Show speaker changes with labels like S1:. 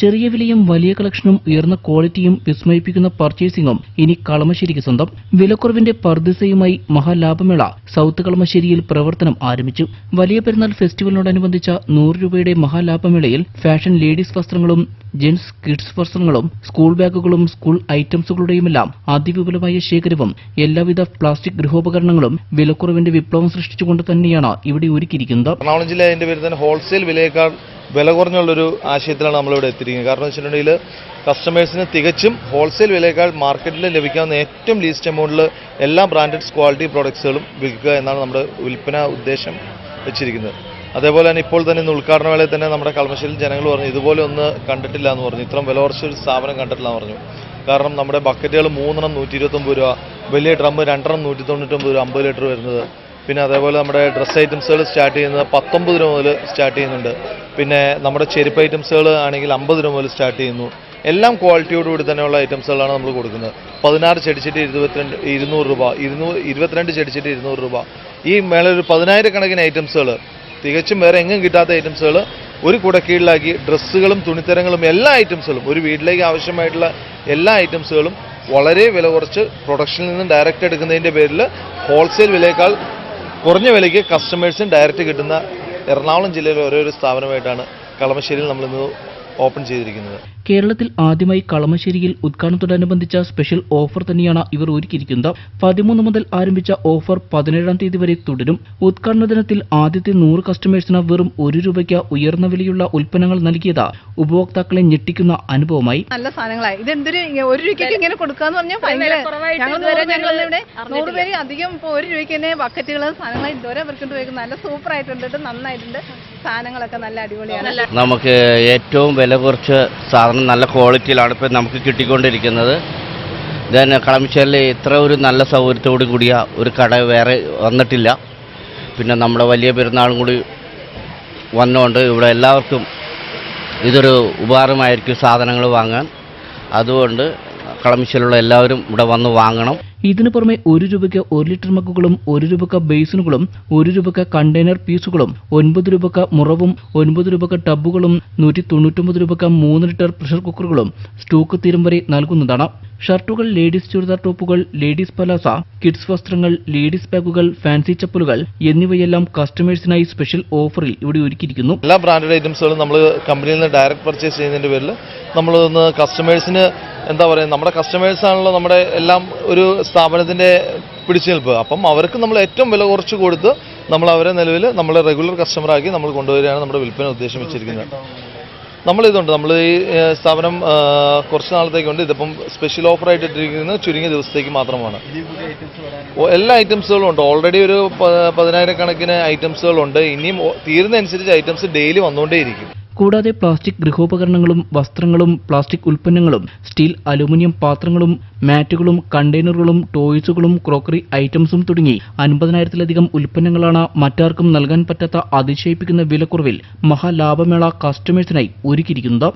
S1: ചെറിയ വിലയും വലിയ കളക്ഷനും ഉയർന്ന ക്വാളിറ്റിയും വിസ്മയിപ്പിക്കുന്ന പർച്ചേസിംഗും ഇനി കളമശ്ശേരിക്ക് സ്വന്തം. വിലക്കുറവിന്റെ പർദിസയുമായി മഹാലാഭമേള സൗത്ത് കളമശ്ശേരിയിൽ പ്രവർത്തനം ആരംഭിച്ചു. വലിയ പെരുന്നാൾ ഫെസ്റ്റിവലിനോടനുബന്ധിച്ച നൂറ് രൂപയുടെ മഹാലാഭമേളയിൽ ഫാഷൻ ലേഡീസ് വസ്ത്രങ്ങളും ജെന്റ്സ് കിഡ്സ് വസ്ത്രങ്ങളും സ്കൂൾ ബാഗുകളും സ്കൂൾ ഐറ്റംസുകളുടെയുമെല്ലാം അതിവിപുലമായ ശേഖരവും എല്ലാവിധ പ്ലാസ്റ്റിക് ഗൃഹോപകരണങ്ങളും വിലക്കുറവിന്റെ വിപ്ലവം സൃഷ്ടിച്ചുകൊണ്ട് തന്നെയാണ് ഇവിടെ ഒരുക്കിയിരിക്കുന്നത്.
S2: തന്നെ ഹോൾസെയിൽ വിലയേക്കാൾ വില കുറഞ്ഞുള്ളൊരു ആശയത്തിലാണ് നമ്മളിവിടെ എത്തിയിരിക്കുന്നത്. കാരണം വെച്ചിട്ടുണ്ടെങ്കിൽ കസ്റ്റമേഴ്സിന് തികച്ചും ഹോൾസെയിൽ വിലയേക്കാൾ മാർക്കറ്റിൽ ലഭിക്കാവുന്ന ഏറ്റവും ലീസ്റ്റ് എമൗണ്ടിൽ എല്ലാ ബ്രാൻഡഡ് ക്വാളിറ്റി പ്രോഡക്ട്സുകളും വിൽക്കുക എന്നാണ് നമ്മുടെ വിൽപ്പന ഉദ്ദേശം വെച്ചിരിക്കുന്നത്. അതേപോലെ തന്നെ ഇപ്പോൾ തന്നെ ഇന്ന് ഉദ്ഘാടന വേളയിൽ തന്നെ നമ്മുടെ കളമശ്ശേരിയിൽ ജനങ്ങൾ പറഞ്ഞു ഇതുപോലെ ഒന്ന് കണ്ടിട്ടില്ല എന്ന് പറഞ്ഞു. ഇത്രയും വില കുറച്ചൊരു സ്ഥാപനം കണ്ടിട്ടില്ല പറഞ്ഞു. കാരണം നമ്മുടെ ബക്കറ്റുകൾ മൂന്നെണ്ണം നൂറ്റി ഇരുപത്തൊമ്പത് രൂപ വലിയ ഡ്രം രണ്ടെണ്ണം നൂറ്റി തൊണ്ണൂറ്റൊമ്പത് രൂപ അമ്പത് ലിറ്റർ വരുന്നത് പിന്നെ അതേപോലെ നമ്മുടെ ഡ്രസ് ഐറ്റംസുകൾ സ്റ്റാർട്ട് ചെയ്യുന്നത് പത്തൊമ്പത് രൂപ മുതൽ സ്റ്റാർട്ട് ചെയ്യുന്നുണ്ട്. പിന്നെ നമ്മുടെ ചെരുപ്പ് ഐറ്റംസുകൾ ആണെങ്കിൽ അമ്പത് രൂപ മുതൽ സ്റ്റാർട്ട് ചെയ്യുന്നു. എല്ലാം ക്വാളിറ്റിയോടുകൂടി തന്നെയുള്ള ഐറ്റംസുകളാണ് നമ്മൾ കൊടുക്കുന്നത്. പതിനാറ് ചെടിച്ചിട്ട് ഇരുപത്തിരണ്ട് ഇരുന്നൂറ് രൂപ ഇരുന്നൂറ് ഇരുപത്തിരണ്ട് ചെടിച്ചിട്ട് ഇരുന്നൂറ് രൂപ. ഈ മേള ഒരു പതിനായിരക്കണക്കിന് ഐറ്റംസുകൾ തികച്ചും വേറെ എങ്ങും കിട്ടാത്ത ഐറ്റംസുകൾ ഒരു കുടക്കീഴിലാക്കി ഡ്രസ്സുകളും തുണിത്തരങ്ങളും എല്ലാ ഐറ്റംസുകളും ഒരു വീട്ടിലേക്ക് ആവശ്യമായിട്ടുള്ള എല്ലാ ഐറ്റംസുകളും വളരെ വില കുറച്ച് പ്രൊഡക്ഷനിൽ നിന്ന് ഡയറക്റ്റ് എടുക്കുന്നതിന്റെ പേരിൽ ഹോൾസെയിൽ വിലയേക്കാൾ കുറഞ്ഞ വിലയ്ക്ക് കസ്റ്റമേഴ്സിന് ഡയറക്റ്റ് കിട്ടുന്ന എറണാകുളം ജില്ലയിലെ ഓരോരോ സ്ഥാപനമായിട്ടാണ് കളമശ്ശേരിയിൽ നമ്മളിന്ന് ഓപ്പൺ ചെയ്തിരിക്കുന്നത്.
S1: കേരളത്തിൽ ആദ്യമായി കളമശ്ശേരിയിൽ ഉദ്ഘാടനത്തോടനുബന്ധിച്ച സ്പെഷ്യൽ ഓഫർ തന്നെയാണ് ഇവർ ഒരുക്കിയിരിക്കുന്നത്. പതിമൂന്ന് മുതൽ ആരംഭിച്ച ഓഫർ പതിനേഴാം തീയതി വരെ തുടരും. ഉദ്ഘാടന ദിനത്തിൽ ആദ്യത്തെ നൂറ് കസ്റ്റമേഴ്സിന് വെറും ഒരു രൂപയ്ക്ക് ഉയർന്ന വിലയുള്ള ഉൽപ്പന്നങ്ങൾ നൽകിയത് ഉപഭോക്താക്കളെ ഞെട്ടിക്കുന്ന അനുഭവമായി.
S3: നല്ല സാധനങ്ങളായി. ഇത് എന്തൊരു ഒരു രൂപയ്ക്ക് ഇങ്ങനെ കൊടുക്കാന്ന് പറഞ്ഞാൽ ഭയങ്കര ഞങ്ങൾ ഞങ്ങൾ ഇവിടെ നൂറ് പേര് അധികം ഇപ്പോൾ ഒരു രൂപയ്ക്ക് തന്നെ ബക്കറ്റുകൾ സാധനങ്ങൾ ഇതുവരെ അവർക്കൊണ്ട് പോയി നല്ല സൂപ്പർ ആയിട്ടുണ്ട്. നന്നായിട്ടുണ്ട്. സാധനങ്ങളൊക്കെ നല്ല അടിപൊളിയാണ്.
S4: നമുക്ക് ഏറ്റവും വില കുറച്ച് സാധനം നല്ല ക്വാളിറ്റിയിലാണ് ഇപ്പോൾ നമുക്ക് കിട്ടിക്കൊണ്ടിരിക്കുന്നത്. ദെൻ കളമശ്ശേരിയിൽ ഇത്ര ഒരു നല്ല സൗകര്യത്തോടു കൂടിയ ഒരു കട വേറെ വന്നിട്ടില്ല. പിന്നെ നമ്മുടെ വലിയ പെരുന്നാളും കൂടി വന്നുകൊണ്ട് ഇവിടെ എല്ലാവർക്കും ഇതൊരു ഉപകാരമായിരിക്കും സാധനങ്ങൾ വാങ്ങാൻ. അതുകൊണ്ട് കളമശ്ശേരിയിലുള്ള എല്ലാവരും ഇവിടെ വന്ന് വാങ്ങണം.
S1: ഇതിനു പുറമെ ഒരു രൂപയ്ക്ക് ഒരു ലിറ്റർ മഗ്ഗുകളും ഒരു രൂപയ്ക്ക് ബേസിനുകളും ഒരു രൂപയ്ക്ക് കണ്ടെയ്നർ പീസുകളും ഒൻപത് രൂപയ്ക്ക് മുറവും ഒൻപത് രൂപയ്ക്ക് ടബുകളും നൂറ്റി തൊണ്ണൂറ്റൊമ്പത് രൂപയ്ക്ക് മൂന്ന് ലിറ്റർ പ്രഷർ കുക്കറുകളും സ്റ്റോക്ക് തീരും വരെ നൽകുന്നതാണ്. ഷർട്ടുകൾ ലേഡീസ് ചുരിദാർ ടോപ്പുകൾ ലേഡീസ് പലാസ കിഡ്സ് വസ്ത്രങ്ങൾ ലേഡീസ് ബാഗുകൾ ഫാൻസി ചപ്പലുകൾ എന്നിവയെല്ലാം കസ്റ്റമേഴ്സിനായി സ്പെഷ്യൽ ഓഫറിൽ ഇവിടെ ഒരുക്കിയിരിക്കുന്നു.
S2: എല്ലാ ബ്രാൻഡഡ് ഐറ്റംസുകളും നമ്മൾ കമ്പനിയിൽ നിന്ന് ഡയറക്റ്റ് പർച്ചേസ് ചെയ്യുന്നതിന്റെ പേരിൽ നമ്മൾ കസ്റ്റമേഴ്സിന് എന്താ പറയുക നമ്മുടെ കസ്റ്റമേഴ്സ് ആണല്ലോ നമ്മുടെ എല്ലാം ഒരു സ്ഥാപനത്തിന്റെ പിടിച്ചു നിൽപ്പ് അപ്പം അവർക്ക് നമ്മൾ ഏറ്റവും വില കുറച്ച് കൊടുത്ത് നമ്മൾ അവരെ നിലവിൽ നമ്മളെ റെഗുലർ കസ്റ്റമറാക്കി നമ്മൾ കൊണ്ടുവരികയാണ് നമ്മുടെ വിൽപ്പന ഉദ്ദേശം വെച്ചിരിക്കുന്നത്. നമ്മളിതുണ്ട് നമ്മൾ ഈ സ്ഥാപനം കുറച്ച് നാളത്തേക്കുണ്ട്. ഇതിപ്പം സ്പെഷ്യൽ ഓഫറായിട്ട് ഇട്ടിരിക്കുന്നത് ചുരുങ്ങിയ ദിവസത്തേക്ക് മാത്രമാണ്. എല്ലാ ഐറ്റംസുകളും ഉണ്ട്. ഓൾറെഡി ഒരു പതിനായിരക്കണക്കിന് ഐറ്റംസുകളുണ്ട് ഇനിയും തീരുന്നതനുസരിച്ച് ഐറ്റംസ് ഡെയിലി വന്നുകൊണ്ടേയിരിക്കും.
S1: കൂടാതെ പ്ലാസ്റ്റിക് ഗൃഹോപകരണങ്ങളും വസ്ത്രങ്ങളും പ്ലാസ്റ്റിക് ഉൽപ്പന്നങ്ങളും സ്റ്റീൽ അലുമിനിയം പാത്രങ്ങളും മാറ്റുകളും കണ്ടെയ്നറുകളും ടോയ്സുകളും ക്രോക്കറി ഐറ്റംസും തുടങ്ങി അൻപതിനായിരത്തിലധികം ഉൽപ്പന്നങ്ങളാണ് മറ്റാർക്കും നൽകാൻ പറ്റാത്ത അതിശയിപ്പിക്കുന്ന വിലക്കുറവിൽ മഹാലാഭമേള കസ്റ്റമേഴ്സിനായി ഒരുക്കിയിരിക്കുന്നത്.